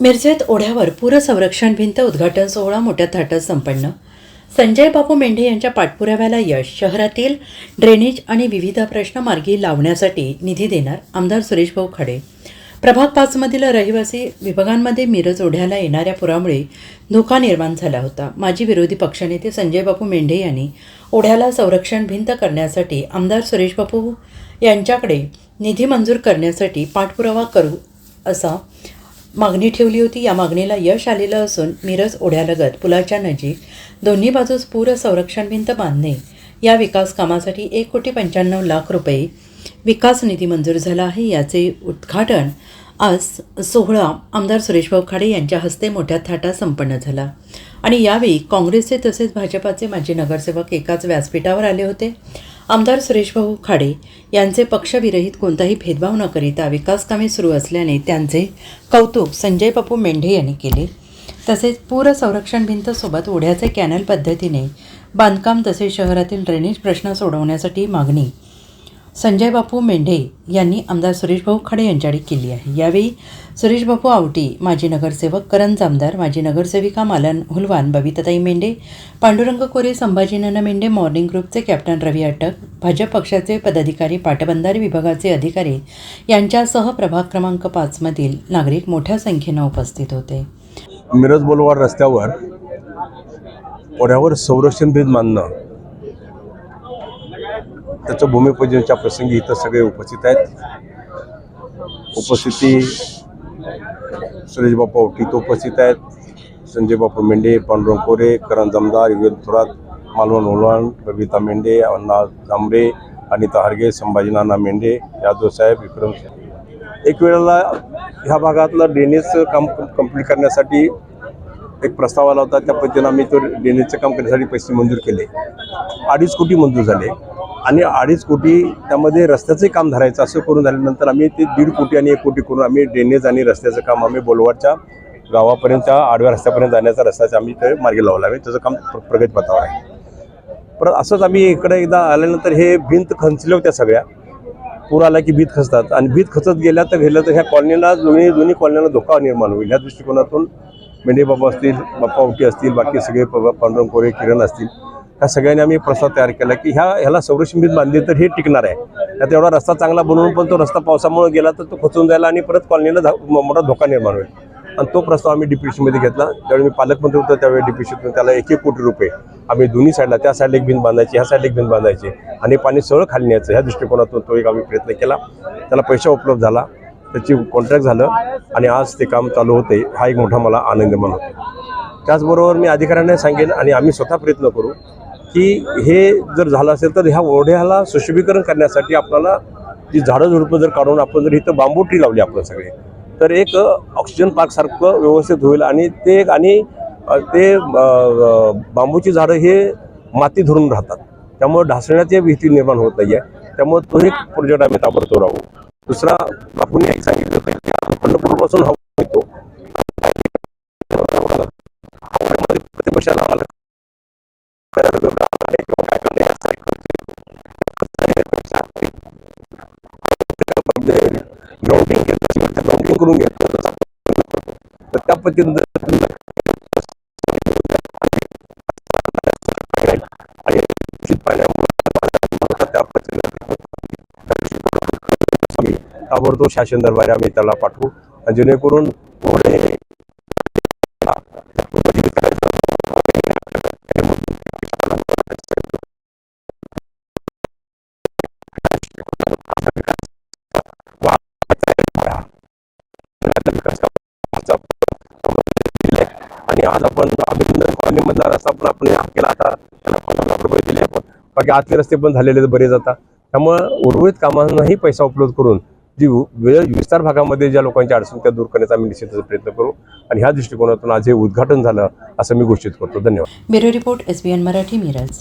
मिरजेत ओढ्यावर पूरसंरक्षण भिंत उद्घाटन सोहळा मोठ्या थाटात संपन्न. संजय बापू मेंढे यांच्या पाठपुराव्याला यश शहरातील ड्रेनेज आणि विविध प्रश्न मार्गी लावण्यासाठी निधी देणार आमदार सुरेश भाऊ खडे. प्रभाग पाचमधील रहिवासी विभागांमध्ये मिरज ओढ्याला येणाऱ्या पुरामुळे धोका निर्माण झाला होता. माजी विरोधी पक्षनेते संजय बापू मेंढे यांनी ओढ्याला संरक्षण भिंत करण्यासाठी आमदार सुरेश बापू यांच्याकडे निधी मंजूर करण्यासाठी पाठपुरावा करू असा मागणी ठेवली होती. या मागणीला यश आलेलं असून मिरज ओढ्यालगत पुलाच्या नजीक दोन्ही बाजूस पूर संरक्षण भिंत बांधणे. या विकास कामासाठी एक कोटी पंच्याण्णव लाख रुपये विकास निधी मंजूर झाला आहे. याचे उद्घाटन आज सोहळा आमदार सुरेशभाऊ खाडे यांच्या हस्ते मोठ्या थाटात संपन्न झाला. आणि यावेळी काँग्रेसचे तसेच भाजपाचे माजी नगरसेवक एकाच व्यासपीठावर आले होते. आमदार सुरेशभाऊ खाडे यांचे पक्षविरहित कोणताही भेदभाव न करिता विकास कामे सुरू असल्याने त्यांचे कौतुक संजय बापू मेंढे यांनी केले. तसेच पूर संरक्षण भिंतसोबत ओढ्याचे कॅनल पद्धतीने बांधकाम तसेच शहरातील ड्रेनेज प्रश्न सोडवण्यासाठी मागणी संजय बापू मेंढे यांनी आमदार सुरेशभाऊ खडे यांच्याकडे केली आहे. यावेळी सुरेशबापू आवटी माजी नगरसेवक करण जामदार माजी नगरसेविका मालन हुलवान बबिताताई मेंढे पांडुरंग कोरे संभाजीनंद मेंढे मॉर्निंग ग्रुपचे कॅप्टन रवी अटक भाजप पक्षाचे पदाधिकारी पाटबंधारे विभागाचे अधिकारी यांच्यासह प्रभाग क्रमांक पाचमधील नागरिक मोठ्या संख्येनं उपस्थित होते. मिरज बोलवार रस्त्यावर ओढ्यावर संरक्षण भेद मानणं त्याचं भूमिपूजनच्या प्रसंगी इथं सगळे उपस्थित आहेत. उपस्थिती सुरेश बाप्पा औटीत उपस्थित आहेत. संजय बापू मेंढे पांडुरंग कोरे करण जमदार युगेंद थोरात मालवण ओलवाण बबिता मेंढे अण्णा जांभरे अनिता हरगे संभाजी नाना मेंढे यादव साहेब विक्रम एक वेळेला ह्या भागातलं ड्रेनेजचं काम कंप्लीट करण्यासाठी एक प्रस्ताव आला होता. त्या पद्धतीनं आम्ही तो ड्रेनेजचं काम करण्यासाठी पैसे मंजूर केले. अडीच कोटी मंजूर झाले. आणि अडीच कोटी त्यामध्ये रस्त्याचंही काम धरायचं असं करून झाल्यानंतर आम्ही ते दीड कोटी आणि एक कोटी करून आम्ही ड्रेनेज आणि रस्त्याचं काम आम्ही बोलवाडच्या गावापर्यंत आडव्या रस्त्यापर्यंत जाण्याचा रस्त्याचं आम्ही ते मार्गी लावला आहे. त्याचं काम प्रगत प्रगतीपथावर आहे. परत असंच आम्ही इकडे एकदा आल्यानंतर हे भिंत खंचल्या होत्या सगळ्या. पूर आला की भीत खचतात. आणि भीत खचत गेल्या तर गेलं तर ह्या कॉलनीला दोन्ही दोन्ही कॉलनीला धोका निर्माण होईल. ह्या दृष्टिकोनातून मेंढे बाबा असतील बाप्पा उटी असतील बाकी सगळे प- पांडुरंग कोरे किरण असतील ह्या सगळ्यांनी आम्ही प्रस्ताव तयार केला की ह्या ह्याला संरक्षणभीत बांधली तर हे टिकणार आहे. त्यात एवढा रस्ता चांगला बनवून पण तो रस्ता पावसामुळे गेला तर तो खचून जायला आणि परत कॉलनीला मोठा धोका निर्माण होईल. आणि तो प्रस्ताव आम्ही डिप्युटीमध्ये घेतला. त्यावेळी मी पालकमंत्री होतो त्यावेळी डिप्युटीतून त्याला एक एक कोटी रुपये आम्ही दोन्ही साईडला त्या साईडला एक भिंत बांधायची ह्या साईडला एक भिंत बांधायची आणि पाणी सरळ खाली न्यायचं. ह्या दृष्टिकोनातून तो एक आम्ही प्रयत्न केला. त्याला पैसा उपलब्ध झाला. त्याची कॉन्ट्रॅक्ट झालं आणि आज ते काम चालू होते. हा एक मोठा मला आनंद होतो. त्याचबरोबर मी अधिकाऱ्यांना सांगेन आणि आम्ही स्वतः प्रयत्न करू की हे जर झालं असेल तर ह्या ओढ्याला सुशोभीकरण करण्यासाठी आपल्याला जी झाडं झुडपं जर काढून आपण जर इथं बांबू ट्री लावली आपण सगळे तर एक ऑक्सिजन पार्कसारखं व्यवस्थित होईल आणि ते एक आणि ते बांबूची झाडं हे माती धरून राहतात. त्यामुळे ढासण्याची भीती निर्माण होत नाही आहे त्यामुळे तो एक प्रोजेक्ट आम्ही ताबडतोब राहू दुसरा आपण एक सांगितलं होतं पंढरपूरपासून हवा येतो प्रतिपक्षाला आम्हाला आला ग्राउंडिंग घेतलं ग्राउंडिंग करून घेतलं तर त्या पद्धतीनं आणि पाण्यामुळे त्या पद्धतीनं ताबडतोब शासन दरबारी आम्ही त्याला पाठवू. जेणेकरून जेणेकरून बाकी आतले रस्ते पण झालेले आहेत बरेच आता. त्यामुळं उर्वरित कामांनाही पैसा उपलब्ध करून जी विस्तार भागामध्ये ज्या लोकांच्या अडचण त्या दूर करण्याचा आम्ही निश्चितच प्रयत्न करू आणि ह्या दृष्टिकोनातून आज हे उद्घाटन झालं असं मी घोषित करतो. धन्यवाद. Bureau report S Marathi Miraj.